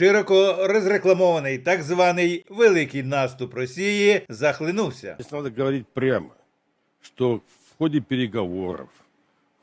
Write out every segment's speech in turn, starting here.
Широко розрекламований так званий великий наступ Росії захлинувся. Здесь надо говорить прямо, что в ходе переговоров,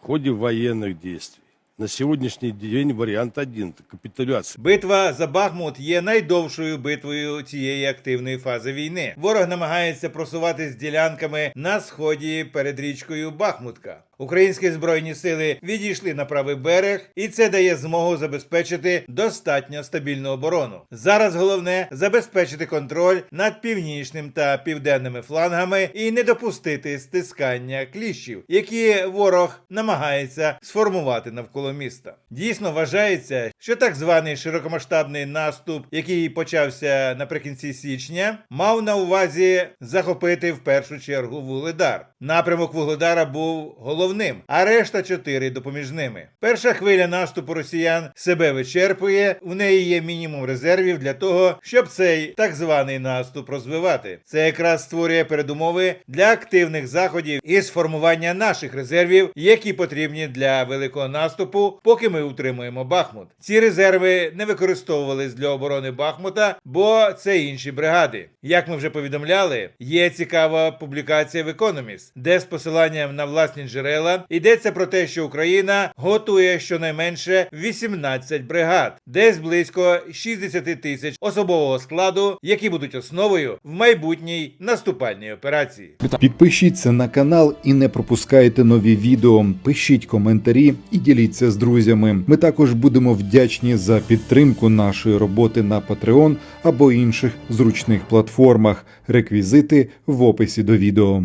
в ходе военных действий на сегодняшний день вариант один – это капитуляция. Битва за Бахмут є найдовшою битвою цієї активної фази війни. Ворог намагається просуватись ділянками на сході перед річкою Бахмутка. Українські збройні сили відійшли на правий берег, і це дає змогу забезпечити достатньо стабільну оборону. Зараз головне забезпечити контроль над північним та південними флангами і не допустити стискання кліщів, які ворог намагається сформувати навколо міста. Дійсно вважається, що так званий широкомасштабний наступ, який почався наприкінці січня, мав на увазі захопити в першу чергу Вугледар. Напрямок Вугледара був головним, а решта чотири допоміжними. Перша хвиля наступу росіян себе вичерпує. У неї є мінімум резервів для того, щоб цей так званий наступ розвивати. Це якраз створює передумови для активних заходів і сформування наших резервів, які потрібні для великого наступу, поки ми утримуємо Бахмут. Ці резерви не використовувались для оборони Бахмута, бо це інші бригади. Як ми вже повідомляли, є цікава публікація в Economist, де з посиланням на власні джерела йдеться про те, що Україна готує щонайменше 18 бригад, десь близько 60 тисяч особового складу, які будуть основою в майбутній наступальній операції. Підпишіться на канал і не пропускайте нові відео. Пишіть коментарі і діліться з друзями. Ми також будемо вдячні за підтримку нашої роботи на Patreon або інших зручних платформах. Реквізити в описі до відео.